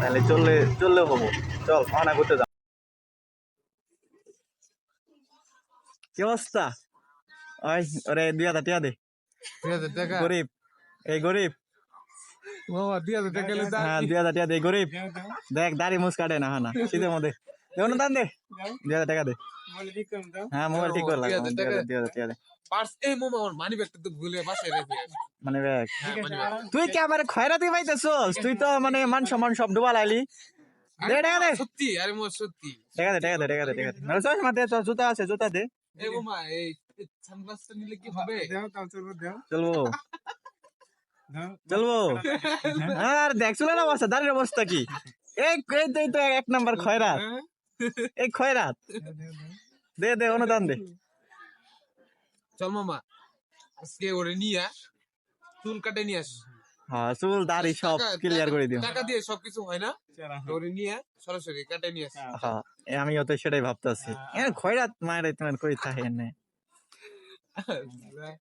তাহলে চললে চললেও হব। চল খাওয়া করতে যা কি অবস্থা? ওই ওরে দুই হাজার টাকা দে। গরিব। এই গরিব। হ্যাঁ দুই হাজার টাকা দে গরিব। দেখ দাড়ি কাটে না হ্যাঁ না শীতের মধ্যে দেবো দান দে। দুই হাজার টাকা দে। হ্যাঁ মোবাইল ঠিক করে দুই হাজার টাকা? হাজার দুই হাজার টাকা দে পার্স এই মামা আমার মানি ব্যাগটা তো ভুলে বাসায় রেখে গেছে। মানে হ্যাঁ, bag। তুই কি আমার খয়রাতি পাইতেছস? তুই তো মানে মান সম্মান সব ডুবা লাইলি। সত্যি আরে মোর সত্যি। টাকা দে টাকা দে টাকা দে টাকা দে। দে তোর জুতা আছে জুতা দে। এই সানগ্লাসটা নিলে কি হবে? চলবো চলবো। আর দেখছিল না অবস্থা দাঁড়িয়ে অবস্থা কি? এই এই তো তো এক নাম্বার খয়রাত। হ্যাঁ? এই খয়রাত। দে দে অনুদান দে। চল মামা আজকে ওরে নিয়ে চুল কাটে নিয়ে আসিস। হ্যাঁ চুল দাড়ি সব ক্লিয়ার করে দিও। টাকা দিয়ে সবকিছু হয় না? তো নিয়ে সরাসরি কাটে নিয়ে আসিস। হ্যাঁ। আমি আমিও তো সেটাই ভাবতেছি। খয়রাত মায়ের তোমার কই থাকে এনে